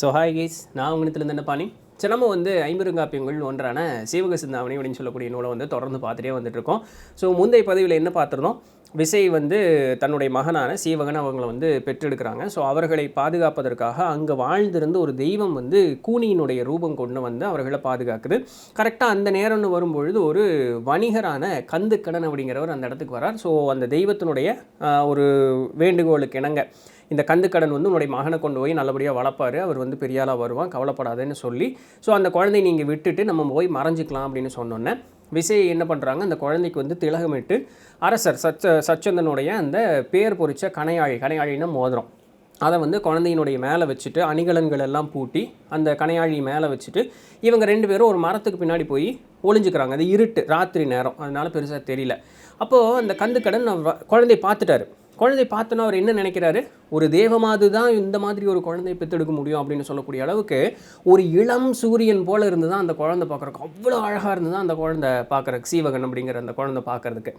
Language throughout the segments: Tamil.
ஸோ ஹாய் கைஸ் நான் உங்கள்கிட்ட என்ன பாணி? சரி நம்ம வந்து ஐம்பெருங்காப்பியங்கள் ஒன்றான சீவக சிந்தாமணி அப்படின்னு சொல்லக்கூடிய நூலை வந்து தொடர்ந்து பார்த்துட்டே வந்துட்டுருக்கோம் ஸோ முந்தைய பதிவில் என்ன பார்த்துருந்தோம்? விசை வந்து தன்னுடைய மகனான சீவகன் அவங்கள வந்து பெற்றெடுக்கிறாங்க. ஸோ அவர்களை பாதுகாப்பதற்காக அங்கே வாழ்ந்திருந்து ஒரு தெய்வம் வந்து கூனியினுடைய ரூபம் கொண்டு வந்து அவர்களை பாதுகாக்குது. கரெக்டாக அந்த நேரம்னு வரும்பொழுது ஒரு வணிகரான கந்துக்கடன் அப்படிங்கிறவர் அந்த இடத்துக்கு வரார் ஸோ அந்த தெய்வத்தினுடைய ஒரு வேண்டுகோளுக்கு இணங்க இந்த கந்துக்கடன் வந்து உன்னுடைய மகனை கொண்டு போய் நல்லபடியாக வளர்ப்பார். அவர் வந்து பெரியாளாக வருவான் கவலைப்படாதேன்னு சொல்லி. ஸோ அந்த குழந்தையை நீங்கள் விட்டுட்டு நம்ம போய் மறைஞ்சிக்கலாம் அப்படின்னு சொன்னோன்னே விசையை என்ன பண்ணுறாங்க அந்த குழந்தைக்கு வந்து திலகமிட்டு அரசர் சச்ச சச்சந்தனுடைய அந்த பேர் பொறிச்ச கணையாழி கணையாழின்னா மோதிரம். அதை வந்து குழந்தையினுடைய மேலே வச்சுட்டு அணிகலன்கள் எல்லாம் பூட்டி அந்த கணையாழி மேலே வச்சுட்டு இவங்க ரெண்டு பேரும் ஒரு மரத்துக்கு பின்னாடி போய் ஒளிஞ்சுக்கிறாங்க. அது இருட்டு ராத்திரி நேரம். அதனால் பெருசாக தெரியல. அப்போது அந்த கந்துக்கடன் குழந்தை குழந்தையை பார்த்துட்டாரு. குழந்தை பார்த்தோன்னா அவர் என்ன நினைக்கிறாரு? ஒரு தேவமாது தான் இந்த மாதிரி ஒரு குழந்தையை பெற்றெடுக்க முடியும் அப்படின்னு சொல்லக்கூடிய அளவுக்கு ஒரு இளம் சூரியன் போல இருந்து தான் அந்த குழந்தை பார்க்குறக்கு அவ்வளோ அழகாக இருந்து தான் அந்த குழந்தை பார்க்குறக்கு சீவகன் அப்படிங்கிற அந்த குழந்தை பார்க்கறதுக்கு.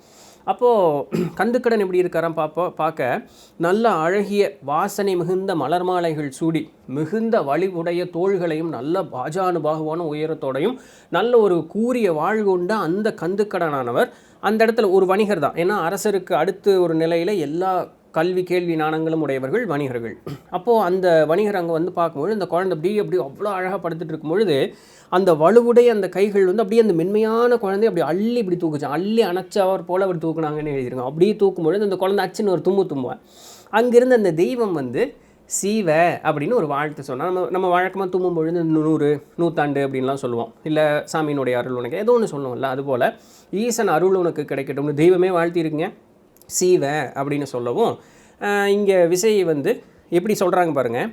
அப்போது கந்துக்கடன் எப்படி இருக்காராம் பார்ப்போம் பார்க்க நல்ல அழகிய வாசனை மிகுந்த மலர் மாலைகள் சூடி மிகுந்த வலிவுடைய தோள்களையும் நல்ல பாஜானுபாகுவான உயரத்தோடையும் நல்ல ஒரு கூரிய வாழ்வு கொண்ட அந்த கந்துக்கடனானவர் அந்த இடத்துல ஒரு வணிகர் தான். ஏன்னா அரசருக்கு அடுத்து ஒரு நிலையில் எல்லா கல்வி கேள்வி நாணங்களும் உடையவர்கள் வணிகர்கள். அப்போது அந்த வணிகர் அங்கே வந்து பார்க்கும்பொழுது அந்த குழந்தை அப்படியே அப்படி அவ்வளோ அழகாக படுத்துட்டு இருக்கும்பொழுது அந்த வலுவுடைய அந்த கைகள் வந்து அப்படியே அந்த மென்மையான குழந்தை அப்படி அள்ளி இப்படி தூக்குச்சான் அள்ளி அணைச்சவர் போல் அப்படி தூக்குனாங்கன்னு எழுதியிருக்கோம் அப்படியே தூக்கும்பொழுது அந்த குழந்தை அச்சுன்னு ஒரு தும்மு தும்புவேன் அங்கேருந்து அந்த தெய்வம் வந்து சீவ அப்படின்னு ஒரு வாழ்த்து சொன்னால் நம்ம நம்ம வழக்கமாக தும்மும் பொழுது நூறு நூற்றாண்டு அப்படின்லாம் சொல்லுவோம். இல்லை சாமியினுடைய அருள் உனக்கு ஏதோ ஒன்று சொல்லுவோம்ல அதுபோல் ஈசன் அருள் உனக்கு கிடைக்கட்டும்னு தெய்வமே வாழ்த்திருக்குங்க சீவ அப்படின்னு சொல்லவும் இங்கே விசை வந்து எப்படி சொல்கிறாங்க பாருங்கள்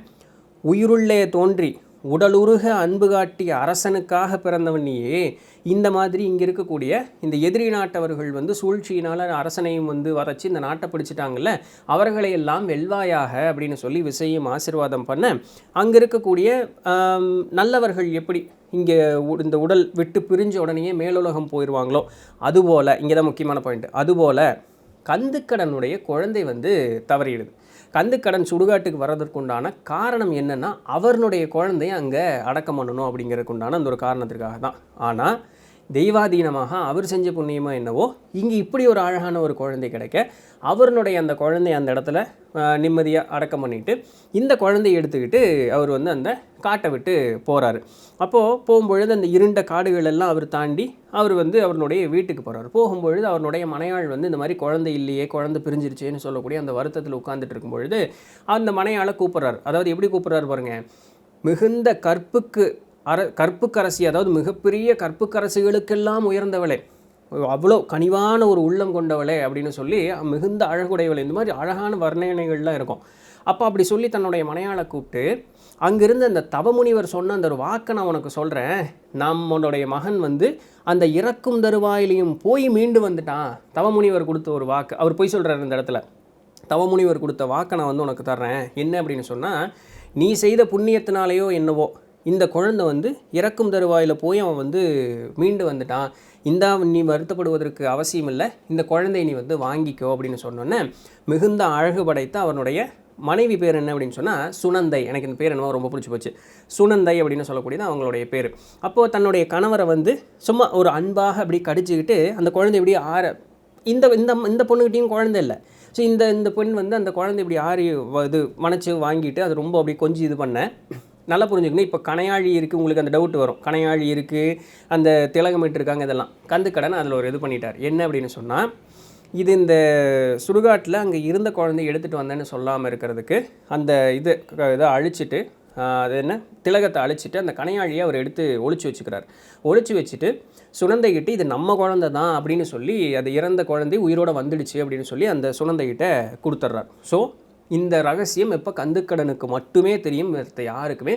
உயிருள்ளே தோன்றி உடலுருக அன்பு காட்டிய அரசனுக்காக பிறந்தவனையே இந்த மாதிரி இங்கே இருக்கக்கூடிய இந்த எதிரி நாட்டவர்கள் வந்து சூழ்ச்சியினால் அரசனையும் வந்து வதச்சி இந்த நாட்டை பிடிச்சிட்டாங்கல்ல அவர்களை எல்லாம் வெல்வாயாக அப்படின்னு சொல்லி விசையும் ஆசீர்வாதம் பண்ண அங்கே இருக்கக்கூடிய நல்லவர்கள் எப்படி இங்கே இந்த உடல் விட்டு பிரிஞ்ச உடனேயே மேலுலகம் போயிடுவாங்களோ அதுபோல் இங்கே தான் முக்கியமான பாயிண்ட் அதுபோல் கந்துக்கடனுடைய குழந்தை வந்து தவறிடுது. கந்துக்கடன் சுடுகாட்டுக்கு வர்றதற்குண்டான காரணம் என்னென்னா அவருடைய குழந்தைய அங்கே அடக்கம் பண்ணணும் அப்படிங்கிறதுக்குண்டான அந்த ஒரு காரணத்திற்காக தான் ஆனால் தெய்வாதீனமாக அவர் செஞ்ச புண்ணியமாக என்னவோ இங்கே இப்படி ஒரு அழகான ஒரு குழந்தை கிடைக்க அவருடைய அந்த குழந்தை அந்த இடத்துல நிம்மதியாக அடக்கம் பண்ணிட்டு இந்த குழந்தையை எடுத்துக்கிட்டு அவர் வந்து அந்த காட்டை விட்டு போகிறாரு அப்போது போகும்பொழுது அந்த இருண்ட காடுகள் எல்லாம் அவர் தாண்டி அவர் வந்து அவருடைய வீட்டுக்கு போகிறார் போகும்பொழுது அவருடைய மனையாள் வந்து இந்த மாதிரி குழந்தை இல்லையே குழந்தை பிரிஞ்சிருச்சேன்னு சொல்லக்கூடிய அந்த வருத்தத்தில் உட்காந்துட்டு இருக்கும்பொழுது அந்த மனையாளை கூப்பிட்றாரு. அதாவது எப்படி கூப்பிட்றாரு பாருங்கள் மிகுந்த கற்புக்கு அர கற்புக்கரசி அதாவது மிகப்பெரிய கற்புக்கரசிகளுக்கெல்லாம் உயர்ந்தவளே. அவ்வளோ கனிவான ஒரு உள்ளம் கொண்டவளே அப்படின்னு சொல்லி மிகுந்த அழகுடையவளே. இந்த மாதிரி அழகான வர்ணனைகள்லாம் இருக்கும். அப்போ அப்படி சொல்லி தன்னுடைய மனையாளை கூப்பிட்டு அங்கிருந்து அந்த தவமுனிவர் சொன்ன அந்த ஒரு வாக்கை நான் உனக்கு சொல்கிறேன் நம்மளுடைய மகன் வந்து அந்த இறக்கும் தருவாயிலையும் போய் மீண்டு வந்துட்டான். தவமுனிவர் கொடுத்த ஒரு வாக்கு. அவர் போய் சொல்கிறார் இந்த இடத்துல. தவமுனிவர் கொடுத்த வாக்கை நான் வந்து உனக்கு தர்றேன். என்ன? அப்படின்னு சொன்னால் நீ செய்த புண்ணியத்தினாலேயோ என்னவோ. இந்த குழந்தை வந்து இறக்கும் தருவாயில் போய் அவன் வந்து மீண்டு வந்துட்டான். இந்தா நீ வருத்தப்படுவதற்கு அவசியம் இல்லை இந்த குழந்தையை நீ வந்து வாங்கிக்கோ அப்படின்னு சொன்னோன்னே மிகுந்த அழகு படைத்த அவனுடைய மனைவி பேர் என்ன அப்படின்னு சொன்னால் சுனந்தை. எனக்கு இந்த பேர் என்னவோ ரொம்ப பிடிச்சி போச்சு. சுனந்தை அப்படின்னு சொல்லக்கூடியது அவங்களுடைய பேர். அப்போது தன்னுடைய கணவரை வந்து சும்மா ஒரு அன்பாக அப்படி கடிச்சுக்கிட்டு அந்த குழந்தை இப்படி ஆற இந்த இந்த இந்த பொண்ணுக்கிட்டையும் குழந்தை இல்லை. ஸோ இந்த இந்த பெண் வந்து அந்த குழந்தை இப்படி ஆறி இது மனச்சு வாங்கிட்டு அது ரொம்ப அப்படி கொஞ்சம் இது பண்ணேன் நல்லா புரிஞ்சுக்கணும். இப்போ கணையாழி இருக்குது உங்களுக்கு அந்த டவுட் வரும். கணையாழி இருக்குது அந்த திலகமிட்டு இருக்காங்க இதெல்லாம். கந்துக்கடன் அதில் ஒரு இது பண்ணிட்டார். என்ன அப்படின்னு சொன்னால் இது இந்த சுடுகாட்டில் அங்கே இருந்த குழந்தைய எடுத்துகிட்டு வந்தேன்னு சொல்லாமல் இருக்கிறதுக்கு அந்த இது இதை அழிச்சிட்டு அது என்ன? திலகத்தை அழிச்சிட்டு அந்த கணையாழியை அவர் எடுத்து ஒழிச்சு வச்சுக்கிறார். ஒழிச்சு வச்சுட்டு சுனந்தைகிட்ட இது நம்ம குழந்தை தான் அப்படின்னு சொல்லி அது இறந்த குழந்தை உயிரோட வந்துடுச்சு அப்படின்னு சொல்லி அந்த சுனந்தைகிட்ட கொடுத்துட்றார். ஸோ இந்த ரகசியம் எப்போ கந்துக்கடனுக்கு மட்டுமே தெரியும் மற்ற யாருக்குமே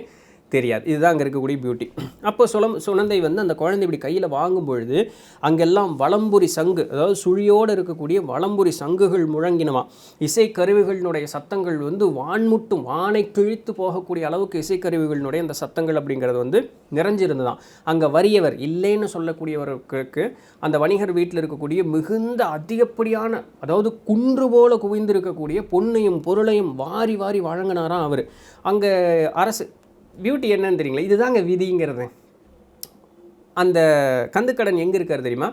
தெரியாது. இதுதான் அங்கே இருக்கக்கூடிய பியூட்டி அப்போ சுலம் சுனந்தை வந்து அந்த குழந்தை இப்படி கையில் வாங்கும் பொழுது அங்கெல்லாம் வளம்புரி சங்கு அதாவது சுழியோடு இருக்கக்கூடிய வளம்புரி சங்குகள் முழங்கினமா இசைக்கருவிகளினுடைய சத்தங்கள் வந்து வான்முட்டும் வானை கிழித்து போகக்கூடிய அளவுக்கு இசைக்கருவிகளினுடைய அந்த சத்தங்கள் அப்படிங்கிறது வந்து நிறைஞ்சிருந்ததான் அங்கே வறியவர் இல்லைன்னு சொல்லக்கூடியவருக்கு அந்த வணிகர் வீட்டில் இருக்கக்கூடிய மிகுந்த அதிகப்படியான அதாவது குன்று போல குவிந்து இருக்கக்கூடிய பொன்னையும் பொருளையும் வாரி வாரி வழங்கினாராம் அவர். அங்கே அரசு பியூட்டி என்னன்னு தெரியுங்களா? இதுதாங்க விதிங்கிறது. அந்த கந்துக்கடன் எங்கே இருக்கார் தெரியுமா?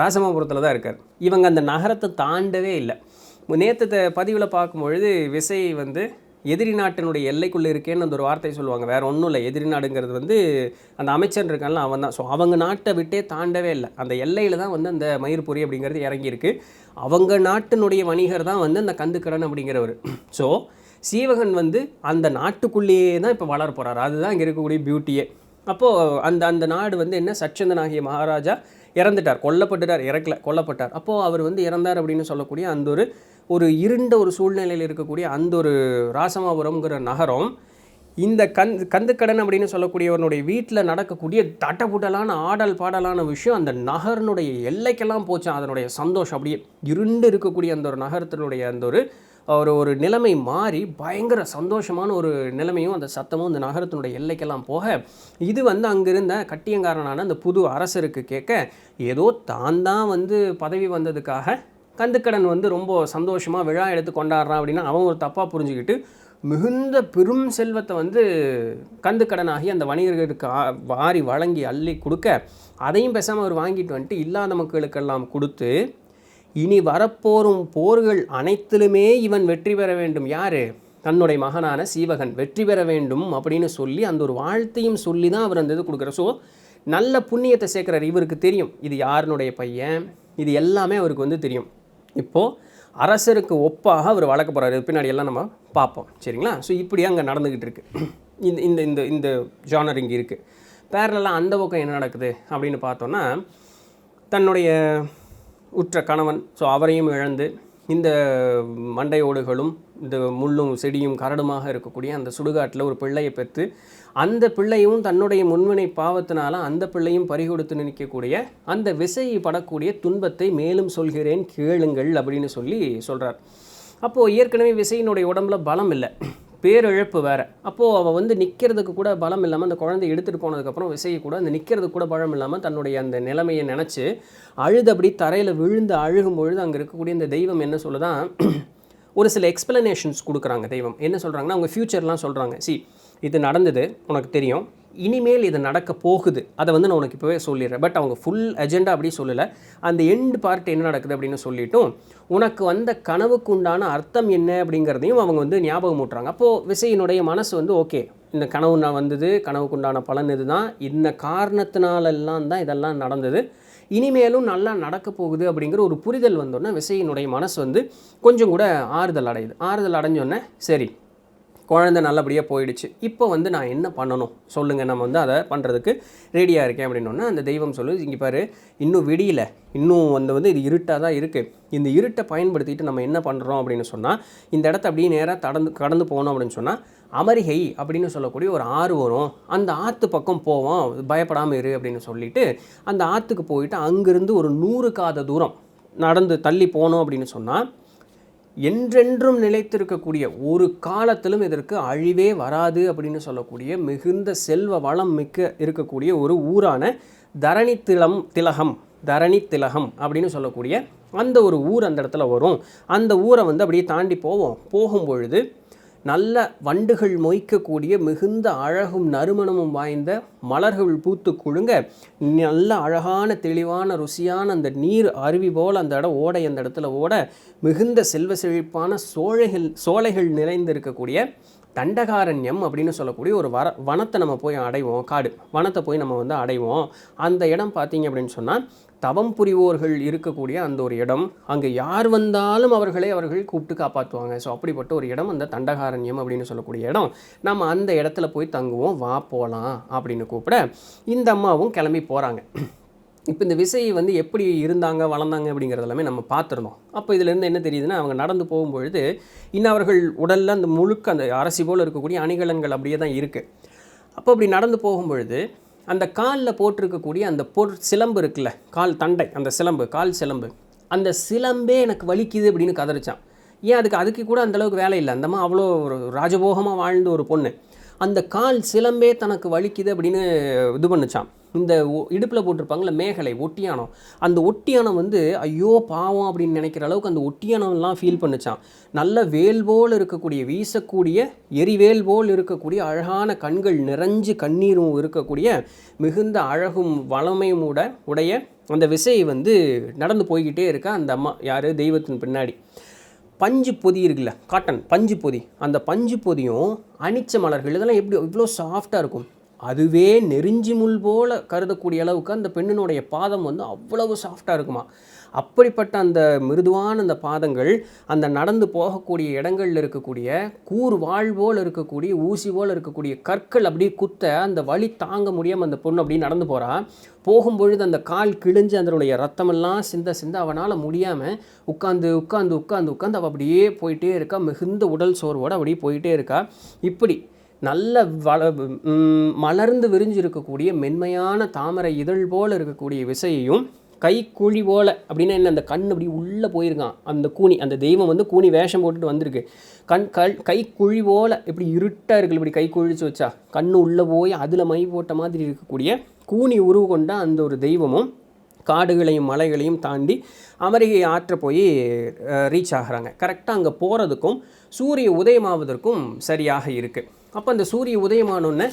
ராசமாபுரத்தில் தான் இருக்கார். இவங்க அந்த நகரத்தை தாண்டவே இல்லை. நேற்று பதிவில் பார்க்கும்பொழுது விசை வந்து எதிரி நாட்டினுடைய எல்லைக்குள்ளே இருக்கேன்னு அந்த ஒரு வார்த்தை சொல்லுவாங்க. வேறு ஒன்றும் இல்லை. எதிரி நாடுங்கிறது வந்து அந்த அமைச்சர் இருக்கான்ல அவன் தான் ஸோ அவங்க நாட்டை விட்டே தாண்டவே இல்லை. அந்த எல்லையில் தான் வந்து அந்த மயிர்பொறி அப்படிங்கிறது இறங்கியிருக்கு. அவங்க நாட்டினுடைய வணிகர் தான் வந்து அந்த கந்துக்கடன் அப்படிங்கிறவர். ஸோ சீவகன் வந்து அந்த நாட்டுக்குள்ளேயே தான் இப்போ வளர போகிறார் அதுதான் இங்கே இருக்கக்கூடிய பியூட்டியே அப்போது அந்த அந்த நாடு வந்து என்ன? சச்சந்தன் ஆகிய மகாராஜா இறந்துட்டார். கொல்லப்பட்டுட்டார். இறக்கல. கொல்லப்பட்டார். அப்போது அவர் வந்து இறந்தார் அப்படின்னு சொல்லக்கூடிய அந்த ஒரு ஒரு இருண்ட ஒரு சூழ்நிலையில் இருக்கக்கூடிய அந்த ஒரு ராசமாபுரம்ங்கிற நகரம் இந்த கந் கந்துக்கடன் அப்படின்னு சொல்லக்கூடியவனுடைய வீட்டில் நடக்கக்கூடிய தட்டபுடலான ஆடல் பாடலான விஷயம் அந்த நகரனுடைய எல்லைக்கெல்லாம் போச்சு. அதனுடைய சந்தோஷம் அப்படியே இருண்டு இருக்கக்கூடிய அந்த ஒரு நகரத்தினுடைய அந்த ஒரு ஒரு ஒரு நிலைமை மாறி பயங்கர சந்தோஷமான ஒரு நிலைமையும் அந்த சத்தமும் அந்த நகரத்தினுடைய எல்லைக்கெல்லாம் போக இது வந்து அங்கிருந்த கட்டியங்காரனான அந்த புது அரசருக்கு கேட்க ஏதோ தான் தான் வந்து பதவி வந்ததுக்காக கந்துக்கடன் வந்து ரொம்ப சந்தோஷமாக விழா எடுத்து கொண்டாடுறான் அப்படின்னா அவன் ஒரு தப்பாக புரிஞ்சுக்கிட்டு மிகுந்த பெரும் செல்வத்தை வந்து கந்துக்கடனாகி அந்த வணிகர்களுக்கு வாரி வழங்கி அள்ளி கொடுக்க அதையும் பேசாமல் அவர் வாங்கிட்டு வந்துட்டு இல்லாத மக்களுக்கெல்லாம் கொடுத்து இனி வரப்போரும் போர்கள் அனைத்திலுமே இவன் வெற்றி பெற வேண்டும். யாரு? தன்னுடைய மகனான சீவகன். வெற்றி பெற வேண்டும் அப்படின்னு சொல்லி அந்த ஒரு வாழ்த்தையும் சொல்லி தான் அவர் அந்த இது கொடுக்குறார். ஸோ நல்ல புண்ணியத்தை சேர்க்குறாரு. இவருக்கு தெரியும். இது யாருனுடைய பையன்? இது எல்லாமே அவருக்கு வந்து தெரியும். இப்போது அரசருக்கு ஒப்பாக அவர் வளர்க்க போகிறாரு பின்னாடி எல்லாம் நம்ம பார்ப்போம். சரிங்களா? ஸோ இப்படி அங்கே நடந்துக்கிட்டு இருக்கு. இந்த இந்த இந்த இந்த ஜானர் இங்கே இருக்குது பேரலாம் அந்த பக்கம் என்ன நடக்குது? அப்படின்னு பார்த்தோன்னா தன்னுடைய உற்ற கணவன். ஸோ அவரையும் இழந்து இந்த மண்டையோடுகளும் இந்த முள்ளும் செடியும் கரடுமாக இருக்கக்கூடிய அந்த சுடுகாட்டில் ஒரு பிள்ளையை பெற்று அந்த பிள்ளையும் தன்னுடைய முன்வினை பாவத்தினால அந்த பிள்ளையும் பறிகொடுத்து நிற்கக்கூடிய அந்த விசையை படக்கூடிய துன்பத்தை மேலும் சொல்கிறேன் கேளுங்கள் அப்படின்னு சொல்லி சொல்கிறார் அப்போது ஏற்கனவே விசையினுடைய உடம்புல பலம் இல்லை. பேரிழப்பு வேறு. அப்போது அவள் வந்து நிற்கிறதுக்கு கூட பலம் இல்லாமல் அந்த குழந்தை எடுத்துகிட்டு போனதுக்கப்புறம் விசையை கூட அந்த நிற்கிறதுக்கு கூட பலம் இல்லாமல் தன்னுடைய அந்த நிலைமையை நினச்சி அழுது அப்படி தரையில் விழுந்து அழுகும் பொழுது அங்கே இருக்கக்கூடிய இந்த தெய்வம் என்ன சொல்லுதான் ஒரு சில எக்ஸ்பிளனேஷன்ஸ் கொடுக்குறாங்க தெய்வம். என்ன சொல்கிறாங்கன்னா அவங்க ஃப்யூச்சர்லாம் சொல்கிறாங்க சி இது நடந்தது உனக்கு தெரியும். இனிமேல் இது நடக்க போகுது. அதை வந்து நான் உனக்கு இப்போவே சொல்லிடுறேன். பட் அவங்க ஃபுல் அஜெண்டா அப்படி சொல்லலை. அந்த எண்ட் பார்ட் என்ன நடக்குது அப்படின்னு சொல்லிட்டும் உனக்கு வந்த கனவுக்கு உண்டான அர்த்தம் என்ன அப்படிங்கிறதையும் அவங்க வந்து ஞாபகம் ஊட்டுறாங்க. அப்போது விசையினுடைய மனசு வந்து ஓகே இந்த கனவு நான் வந்தது கனவுக்கு உண்டான பலன் இதுதான். இந்த காரணத்தினாலெல்லாம் தான் இதெல்லாம் நடந்தது. இனிமேலும் நல்லா நடக்க போகுது அப்படிங்கிற ஒரு புரிதல் வந்தோடனே விசையினுடைய மனசு வந்து கொஞ்சம் கூட ஆறுதல் அடையுது. ஆறுதல் அடைஞ்சோடனே சரி குழந்தை நல்லபடியாக போயிடுச்சு. இப்போ வந்து நான் என்ன பண்ணணும்? சொல்லுங்கள் நம்ம வந்து அதை பண்ணுறதுக்கு ரெடியாக இருக்கேன் அப்படின்னோடனே அந்த தெய்வம் சொல்லுது இங்கே பாரு இன்னும் விடியல. இன்னும் வந்து வந்து இது இருட்டாக தான் இருக்குது இந்த இருட்டை பயன்படுத்திட்டு நம்ம என்ன பண்ணுறோம் அப்படின்னு சொன்னால் இந்த இடத்த அப்படியே நேராக கடந்து கடந்து போகணும் அப்படின்னு சொன்னால் அமரிகை அப்படின்னு சொல்லக்கூடிய ஒரு ஆறு வரும். அந்த ஆற்று பக்கம் போவோம். பயப்படாமல் இரு அப்படின்னு சொல்லிட்டு அந்த ஆற்றுக்கு போயிட்டு அங்கேருந்து ஒரு நூறு காத தூரம் நடந்து தள்ளி போனோம் அப்படின்னு சொன்னால் என்றென்றும் நிலைத்திருக்கக்கூடிய ஒரு காலத்திலும் இதற்கு அழிவே வராது அப்படின்னு சொல்லக்கூடிய மிகுந்த செல்வ வளம் மிக்க இருக்கக்கூடிய ஒரு ஊரான தரணி திலம் திலகம் தரணி திலகம் அப்படின்னு சொல்லக்கூடிய அந்த ஒரு ஊர் அந்த இடத்துல வரும். அந்த ஊரை வந்து அப்படியே தாண்டி போவோம். போகும் பொழுது நல்ல வண்டுகள் மொய்க்கக்கூடிய மிகுந்த அழகும் நறுமணமும் வாய்ந்த மலர்கள் பூத்து குழுங்க. நல்ல அழகான தெளிவான ருசியான அந்த நீர் அருவி போல் அந்த இடம் ஓடை அந்த இடத்துல ஓட மிகுந்த செல்வ செழிப்பான சோழைகள் சோலைகள் நிறைந்திருக்கக்கூடிய தண்டகாரண்யம் அப்படின்னு சொல்லக்கூடிய ஒரு வர வனத்தை நம்ம போய் அடைவோம் காடு வனத்தை போய் நம்ம வந்து அடைவோம். அந்த இடம் பார்த்தீங்க அப்படின்னு சொன்னால் தவம் புரிவோர்கள் இருக்கக்கூடிய அந்த ஒரு இடம் அங்கே யார் வந்தாலும் அவர்களை அவர்கள் கூப்பிட்டு காப்பாற்றுவாங்க. ஸோ அப்படிப்பட்ட ஒரு இடம் அந்த தண்டகாரண்யம் அப்படின்னு சொல்லக்கூடிய இடம். நம்ம அந்த இடத்துல போய் தங்குவோம் வா போகலாம் அப்படின்னு கூப்பிட இந்த அம்மாவும் கிளம்பி போகிறாங்க இப்போ இந்த விசை வந்து எப்படி இருந்தாங்க வளர்ந்தாங்க அப்படிங்கிறது எல்லாமே நம்ம பார்த்துருந்தோம். அப்போ இதுலேருந்து என்ன தெரியுதுன்னா அவங்க நடந்து போகும்பொழுது இன்னும் அவர்கள் உடலில் அந்த முழுக்க அந்த அரசி போல் இருக்கக்கூடிய அணிகலன்கள் அப்படியே தான் இருக்குது அப்போ அப்படி நடந்து போகும்பொழுது அந்த காலில் போட்டிருக்கக்கூடிய அந்த பொற் சிலம்பு இருக்குல்ல கால் தண்டை அந்த சிலம்பு கால் சிலம்பு. அந்த சிலம்பே எனக்கு வலிக்குது அப்படின்னு கதறிச்சான். ஏன் அதுக்கு அதுக்கு கூட அந்த அளவுக்கு வேலை இல்லை. அந்தம்மா அவ்வளோ ஒரு ராஜபோகமாக வாழ்ந்த ஒரு பொண்ணு. அந்த கால் சிலம்பே தனக்கு வலிக்குது அப்படின்னு இது பண்ணுச்சான் இந்த இடுப்பில் போட்டிருப்பாங்கல்ல மேகலை ஒட்டியானம் அந்த ஒட்டியானம் வந்து ஐயோ பாவம் அப்படின்னு நினைக்கிற அளவுக்கு அந்த ஒட்டியானம்லாம் ஃபீல் பண்ணுச்சான் நல்ல வேல் போல் இருக்கக்கூடிய வீசக்கூடிய எரிவேல் போல் இருக்கக்கூடிய அழகான கண்கள் நிறைஞ்சு கண்ணீரும் இருக்கக்கூடிய மிகுந்த அழகும் வளமையும் உடைய அந்த விசை வந்து நடந்து போய்கிட்டே இருக்கா அந்த அம்மா யார்? தெய்வத்தின் பின்னாடி. பஞ்சு பொதி இருக்குல்ல காட்டன் பஞ்சு பொதி. அந்த பஞ்சு பொதியும் அனிச்ச மலர்கள் இதெல்லாம் எப்படி இவ்வளோ சாஃப்டாக இருக்கும். அதுவே நெறிஞ்சி முள் போல் கருதக்கூடிய அளவுக்கு அந்த பெண்ணினுடைய பாதம் வந்து அவ்வளவு சாஃப்டாக இருக்குமா? அப்படிப்பட்ட அந்த மிருதுவான அந்த பாதங்கள் அந்த நடந்து போகக்கூடிய இடங்களில் இருக்கக்கூடிய கூர் வாழ் போல் இருக்கக்கூடிய ஊசி போல் இருக்கக்கூடிய கற்கள் அப்படியே குத்த அந்த வழி தாங்க முடியாமல் அந்த பொண்ணு அப்படியே நடந்து போகிறா போகும்பொழுது அந்த கால் கிழிஞ்சு அதனுடைய ரத்தமெல்லாம் சிந்த சிந்த அவனால் முடியாமல் உட்காந்து உட்காந்து உட்காந்து உட்காந்து அவள் அப்படியே போயிட்டே இருக்கா. மிகுந்த உடல் சோர்வோடு அப்படியே போயிட்டே இருக்கா. இப்படி நல்ல வள மலர்ந்து விரிஞ்சு இருக்கக்கூடிய மென்மையான தாமரை இதழ் போல் இருக்கக்கூடிய விசையையும் கைக்குழி போல் அப்படின்னா என்ன அந்த கண் அப்படி உள்ளே போயிருக்கான். அந்த கூனி அந்த தெய்வம் வந்து கூனி வேஷம் போட்டுட்டு வந்திருக்கு. கண் கல் கைக்குழி போல் இப்படி இருட்டாக இருக்குது இப்படி கை குழிச்சு வச்சா. கண் உள்ளே போய் அதில் மை போட்ட மாதிரி இருக்கக்கூடிய கூனி உருவு கொண்ட அந்த ஒரு தெய்வமும் காடுகளையும் மலைகளையும் தாண்டி அமெரிக்கை ஆற்ற போய் ரீச் ஆகிறாங்க. கரெக்டாக அங்கே போகிறதுக்கும் சூரிய உதயமாவதற்கும் சரியாக இருக்குது அப்போ அந்த சூரிய உதயமானோன்னே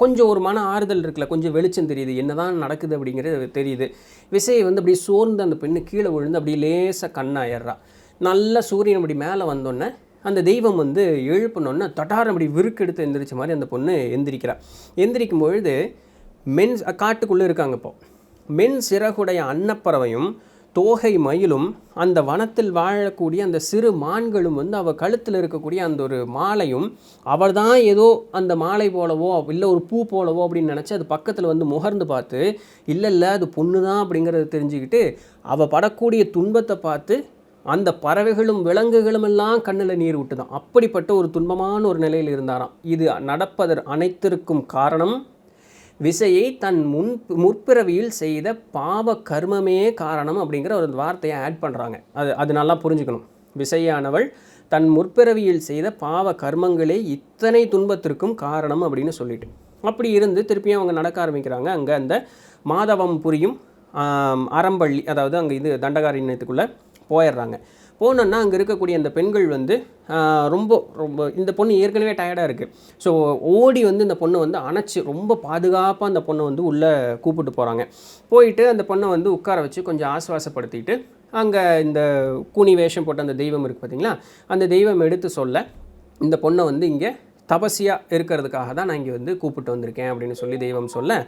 கொஞ்சம் ஒரு மன ஆறுதல் இருக்குல்ல கொஞ்சம் வெளிச்சம் தெரியுது என்ன தான் நடக்குது அப்படிங்கிறது தெரியுது. விசையை வந்து அப்படியே சோர்ந்து அந்த பெண்ணு கீழே விழுந்து அப்படியே லேசாக கண்ணாயிடுறா. நல்ல சூரியன் அப்படி மேலே வந்தோடனே அந்த தெய்வம் வந்து எழுப்பினோன்னே தட்டாரம் அப்படி விருக்கெடுத்து எந்திரிச்ச மாதிரி அந்த பொண்ணு எந்திரிக்கிறா. எந்திரிக்கும் பொழுது மென் காட்டுக்குள்ளே இருக்காங்க இப்போது மென் சிறகுடைய அன்னப்பறவையும் தோகை மயிலும் அந்த வனத்தில் வாழக்கூடிய அந்த சிறு மான்களும் வந்து அவள் கழுத்தில் இருக்கக்கூடிய அந்த ஒரு மாலையும் அவள் தான் ஏதோ அந்த மாலை போலவோ இல்லை ஒரு பூ போலவோ அப்படின்னு நினச்சி அது பக்கத்தில் வந்து முகர்ந்து பார்த்து இல்லை இல்லை அது பொண்ணு தான் அப்படிங்கிறத தெரிஞ்சுக்கிட்டு அவள் படக்கூடிய துன்பத்தை பார்த்து அந்த பறவைகளும் விலங்குகளும் எல்லாம் கண்ணில் நீர் விட்டுதான் அப்படிப்பட்ட ஒரு துன்பமான ஒரு நிலையில் இருந்தாராம். இது நடப்பதர் அனைத்திற்கும் காரணம் விசையை தன் முன் முற்பிறவியில் செய்த பாவ கர்மமே காரணம் அப்படிங்கிற ஒரு வார்த்தையை ஆட் பண்ணுறாங்க அது அது நல்லா புரிஞ்சுக்கணும். விசையானவள் தன் முற்பிறவியில் செய்த பாவ கர்மங்களே இத்தனை துன்பத்திற்கும் காரணம் அப்படின்னு சொல்லிட்டு. அப்படி இருந்து திருப்பியும் அவங்க நடக்க ஆரம்பிக்கிறாங்க. அங்கே அந்த மாதவம் புரியும் அறம்பள்ளி அதாவது அங்கே இது தண்டகாரண்யத்துக்குள்ளே போயிடுறாங்க. போனோன்னா அங்கே இருக்கக்கூடிய அந்த பெண்கள் வந்து ரொம்ப ரொம்ப இந்த பொண்ணு ஏற்கனவே டயர்டாக இருக்குது ஸோ ஓடி வந்து இந்த பொண்ணை வந்து அணைச்சி ரொம்ப பாதுகாப்பாக அந்த பொண்ணை வந்து உள்ளே கூப்பிட்டு போகிறாங்க போயிட்டு அந்த பொண்ணை வந்து உட்கார வச்சு கொஞ்சம் ஆசுவாசப்படுத்திட்டு அங்கே இந்த கூனி வேஷம் போட்ட அந்த தெய்வம் இருக்குது பார்த்தீங்களா அந்த தெய்வம் எடுத்து சொல்ல இந்த பொண்ணை வந்து இங்கே தபசியாக இருக்கிறதுக்காக தான் நான் இங்கே வந்து கூப்பிட்டு வந்திருக்கேன் அப்படின்னு சொல்லி தெய்வம் சொல்ல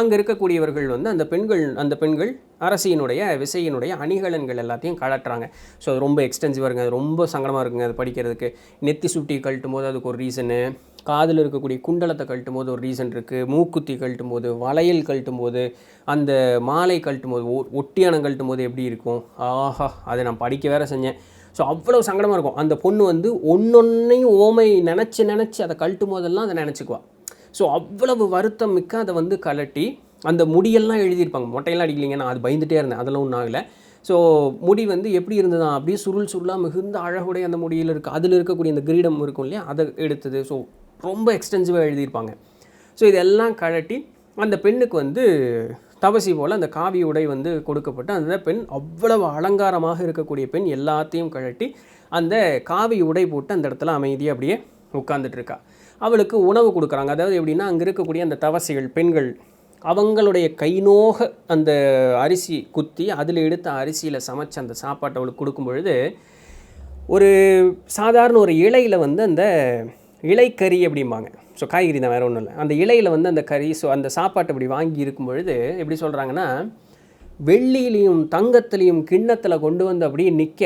அங்கே இருக்கக்கூடியவர்கள் வந்து அந்த பெண்கள் அந்த பெண்கள் அரசியினுடைய விசையினுடைய அணிகலன்கள் எல்லாத்தையும் கலட்டுறாங்க. ஸோ அது ரொம்ப எக்ஸ்டென்சிவாக இருக்குங்க. அது ரொம்ப சங்கடமாக இருக்குங்க அது படிக்கிறதுக்கு. நெத்தி சுட்டி கழட்டும் போது அதுக்கு ஒரு ரீசனு காதில் இருக்கக்கூடிய குண்டலத்தை கழட்டும் போது ஒரு ரீசன் இருக்குது மூக்குத்தி கழட்டும் போது வளையல் கழட்டும் போது அந்த மாலை கழட்டும் போது ஒட்டியானம் கழட்டும் போது எப்படி இருக்கும்? ஆஹா அதை நான் படிக்க வேற செஞ்சேன். ஸோ அவ்வளோ சங்கடமாக இருக்கும். அந்த பொண்ணு வந்து ஒன்னொன்னையும் ஓமை நினச்சி நினச்சி அதை கழட்டும் போதெல்லாம் அதை நினச்சிக்குவா. ஸோ அவ்வளவு வருத்தம் மிக்க அதை வந்து கலட்டி அந்த முடியெல்லாம் எழுதியிருப்பாங்க. மொட்டையெல்லாம் அடிக்கலைங்க நான் அது பயந்துகிட்டே இருந்தேன். அதெல்லாம் ஒன்றும் ஆகலை. ஸோ முடி வந்து எப்படி இருந்ததா? அப்படியே சுருள் சுருளாக மிகுந்த அழகுடைய அந்த முடியில் இருக்குது அதில் இருக்கக்கூடிய அந்த கிரீடம் இருக்கும் இல்லையா? அதை எடுத்தது. ஸோ ரொம்ப எக்ஸ்டென்சிவாக எழுதியிருப்பாங்க. ஸோ இதெல்லாம் கழட்டி அந்த பெண்ணுக்கு வந்து தவசி போல் அந்த காவி உடை வந்து கொடுக்கப்பட்டு அந்த பெண் அவ்வளவு அலங்காரமாக இருக்கக்கூடிய பெண் எல்லாத்தையும் கழட்டி அந்த காவி உடை போட்டு அந்த இடத்துல அமைதியாக அப்படியே உட்காந்துட்ருக்கா அவளுக்கு உணவு கொடுக்குறாங்க. அதாவது எப்படின்னா அங்கே இருக்கக்கூடிய அந்த தவசிகள் பெண்கள் அவங்களுடைய கைநோக அந்த அரிசி குத்தி அதில் எடுத்த அரிசியில் சமைச்ச அந்த சாப்பாட்டை அவளுக்கு கொடுக்கும் பொழுது ஒரு சாதாரண ஒரு இலையில் வந்து அந்த இலைக்கறி அப்படிம்பாங்க. ஸோ காய்கறி தான் வேறு ஒன்றும் இல்லை. அந்த இலையில் வந்து அந்த கறி ஸோ அந்த சாப்பாட்டை இப்படி வாங்கி இருக்கும் பொழுது எப்படி சொல்கிறாங்கன்னா வெள்ளியிலையும் தங்கத்துலேயும் கிண்ணத்தில் கொண்டு வந்து அப்படியே நிற்க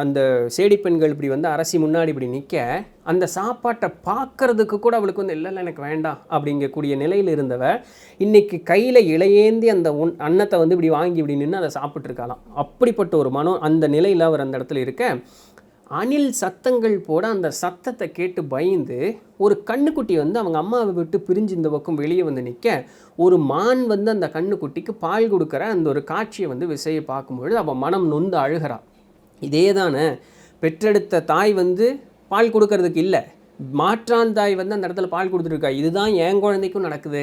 அந்த சேடி பெண்கள் இப்படி வந்து அரசி முன்னாடி இப்படி நிற்க அந்த சாப்பாட்டை பார்க்கறதுக்கு கூட அவளுக்கு வந்து இல்லை இல்லை எனக்கு வேண்டாம் அப்படிங்கக்கூடிய நிலையில் இருந்தவ இன்றைக்கி கையில் இலையேந்தி அந்த உன் அன்னத்தை வந்து இப்படி வாங்கி இப்படி நின்று அதை சாப்பிட்ருக்கலாம் அப்படிப்பட்ட ஒரு மனம் அந்த நிலையில் அவர் அந்த இடத்துல இருக்க அணில் சத்தங்கள் போட அந்த சத்தத்தை கேட்டு பயந்து ஒரு கண்ணுக்குட்டி வந்து அவங்க அம்மாவை விட்டு பிரிஞ்சு இந்த பக்கம் வெளியே வந்து நிற்க ஒரு மான் வந்து அந்த கண்ணுக்குட்டிக்கு பால் கொடுக்குற அந்த ஒரு காட்சியை வந்து விசையை பார்க்கும்பொழுது அவள் மனம் நொந்து அழுகிறான் இதே தானே பெற்றெடுத்த தாய் வந்து பால் கொடுக்கறதுக்கு இல்லை மாற்றான் தாய் வந்து அந்த இடத்துல பால் கொடுத்துருக்கா இதுதான் என் குழந்தைக்கும் நடக்குது.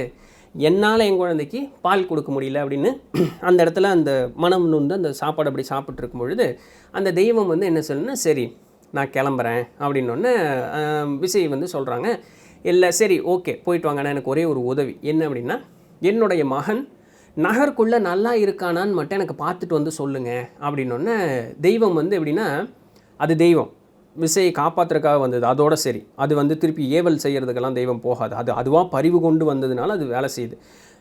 என்னால் என் குழந்தைக்கு பால் கொடுக்க முடியல அப்படின்னு அந்த இடத்துல அந்த மனம் நுந்து அந்த சாப்பாடு அப்படி சாப்பிட்ருக்கும் பொழுது அந்த தெய்வம் வந்து என்ன சொல்லுன்னா சரி நான் கிளம்புறேன். அப்படின்னொன்னே விசை வந்து சொல்கிறாங்க இல்லை சரி ஓகே போயிட்டு வாங்க ஆனால் எனக்கு ஒரே ஒரு உதவி. என்ன அப்படின்னா என்னுடைய மகன் நகருக்குள்ளே நல்லா இருக்கானான்னு மட்டும் எனக்கு பார்த்துட்டு வந்து சொல்லுங்கள் அப்படின்னொன்னே தெய்வம் வந்து எப்படின்னா அது தெய்வம் விசையை காப்பாற்றுறதுக்காக வந்தது. அதோட சரி. அது வந்து திருப்பி ஏவல் செய்கிறதுக்கெல்லாம் தெய்வம் போகாது. அது அதுவாக பரிவு கொண்டு வந்ததுனால அது வேலை செய்யுது.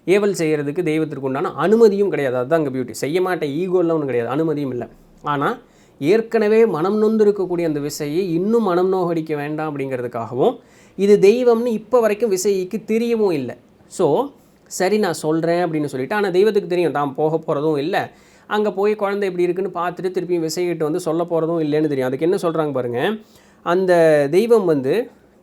ஏவல் செய்கிறதுக்கு தெய்வத்திற்கு உண்டான அனுமதியும் கிடையாது. அதுதான் அங்கே பியூட்டி செய்ய மாட்டேன் ஈகோலாம் ஒன்றும் கிடையாது. அனுமதியும் இல்லை. ஆனால் ஏற்கனவே மனம் நொந்து இருக்கக்கூடிய அந்த விசையை இன்னும் மனம் நோகடிக்க வேண்டாம் அப்படிங்கிறதுக்காகவும் இது தெய்வம்னு இப்போ வரைக்கும் விசைக்கு தெரியவும் இல்லை. ஸோ சரி நான் சொல்கிறேன் அப்படின்னு சொல்லிவிட்டு ஆனால் தெய்வத்துக்கு தெரியும். தான் போக போகிறதும் இல்லை. அங்கே போய் குழந்தை எப்படி இருக்குன்னு பார்த்துட்டு திருப்பியும் விசைகிட்ட வந்து சொல்ல போகிறதும் இல்லைன்னு தெரியும். அதுக்கு என்ன சொல்கிறாங்க பாருங்கள் அந்த தெய்வம் வந்து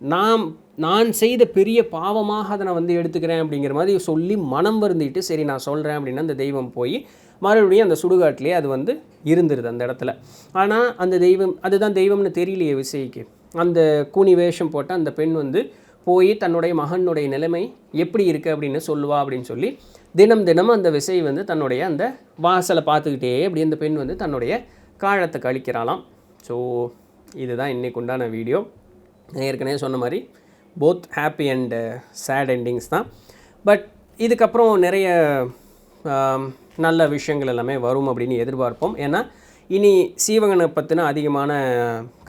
நாம் நான் செய்த பெரிய பாவமாக அதை நான் வந்து எடுத்துக்கிறேன் அப்படிங்கிற மாதிரி சொல்லி மனம் வருந்திட்டு சரி நான் சொல்கிறேன் அப்படின்னா அந்த தெய்வம் போய் மறுபடியும் அந்த சுடுகாட்டிலே அது வந்து இருந்துருது அந்த இடத்துல. ஆனால் அந்த தெய்வம் அதுதான் தெய்வம்னு தெரியலையே விசைக்கு. அந்த கூனி வேஷம் போட்ட அந்த பெண் வந்து போய் தன்னுடைய மகனுடைய நிலைமை எப்படி இருக்குது அப்படின்னு சொல்லுவா அப்படின்னு சொல்லி தினம் தினம் அந்த விசை வந்து தன்னுடைய அந்த வாசலை பார்த்துக்கிட்டே அப்படி அந்த பெண் வந்து தன்னுடைய காலத்தை கழிக்கிறாளாம். ஸோ இதுதான் இன்றைக்கு உண்டான வீடியோ ஏற்கனவே சொன்ன மாதிரி both happy and sad endings தான். பட் இதுக்கப்புறம் நிறைய um, நல்ல விஷயங்கள் எல்லாமே வரும் அப்படின்னு எதிர்பார்ப்போம். ஏன்னா இனி சீவகனை பற்றின அதிகமான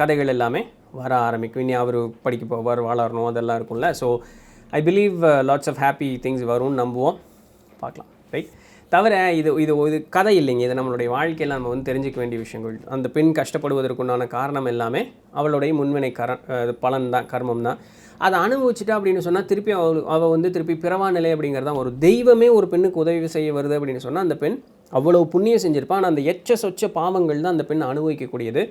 கதைகள் எல்லாமே வர ஆரம்பிக்கும். இனி அவர் படிக்க போவார் வளரணும் அதெல்லாம் இருக்கும்ல. So I believe lots of happy things வரும்னு நம்புவோம். பார்க்கலாம். ரைட் தவிர இது இது இது கதை இல்லைங்க. இது நம்மளுடைய வாழ்க்கையில் நம்ம வந்து தெரிஞ்சுக்க வேண்டிய விஷயங்கள். அந்த பெண் கஷ்டப்படுவதற்குண்டான காரணம் எல்லாமே அவளுடைய முன்வினை கர பலன் தான் கர்மம் தான். அதை அனுபவிச்சுட்டா அப்படின்னு சொன்னால் திருப்பி அவள் அவள் வந்து திருப்பி பிறவா நிலை அப்படிங்கிறது தான் ஒரு தெய்வமே ஒரு பெண்ணுக்கு உதவி செய்ய வருது அப்படின்னு சொன்னால் அந்த பெண் அவ்வளோ புண்ணியம் செஞ்சுருப்பான் ஆனால் அந்த எச்ச சொச்ச பாவங்கள் தான் அந்த பெண் அனுபவிக்கக்கூடியது.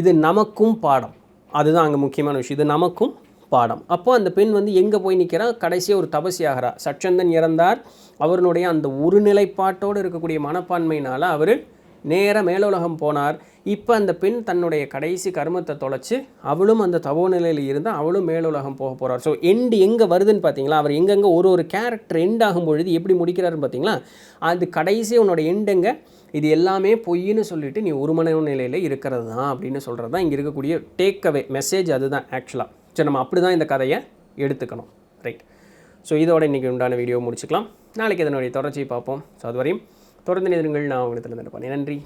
இது நமக்கும் பாடம். அதுதான் அங்கே முக்கியமான விஷயம். இது நமக்கும் பாடம். அப்போ அந்த பெண் வந்து எங்கே போய் நிற்கிறா கடைசியாக ஒரு தபசி ஆகிறா சச்சந்தன் இறந்தார். அவருடைய அந்த ஒரு நிலைப்பாட்டோடு இருக்கக்கூடிய மனப்பான்மையினால் அவர் நேர மேலுலகம் போனார். இப்போ அந்த பெண் தன்னுடைய கடைசி கர்மத்தை தொலைச்சி அவளும் அந்த தவோ நிலையில் இருந்தால் அவளும் மேலுலகம் போக போகிறார் ஸோ எண்டு எங்கே வருதுன்னு பார்த்தீங்களா அவர் எங்கெங்கே ஒரு ஒரு கேரக்டர் எண்ட் ஆகும் பொழுது எப்படி முடிக்கிறாருன்னு பார்த்தீங்களா அது கடைசி உன்னோட எண்டெங்க இது எல்லாமே பொய்ன்னு சொல்லிட்டு நீ ஒரு மன நிலையில் இருக்கிறது தான் அப்படின்னு சொல்கிறது தான் இங்கே இருக்கக்கூடிய டேக் அவே மெசேஜ் அதுதான் ஆக்சுவலாக சரி நம்ம அப்படி தான் இந்த கதையை எடுத்துக்கணும். ரைட் ஸோ இதோட இன்றைக்கி உண்டான வீடியோ முடிச்சுக்கலாம். நாளைக்கு இதனுடைய தொடர்ச்சியை பார்ப்போம். ஸோ அதுவரையும் தொடர்ந்து நிறுங்கள் நான் உங்களுக்கு நன்றி.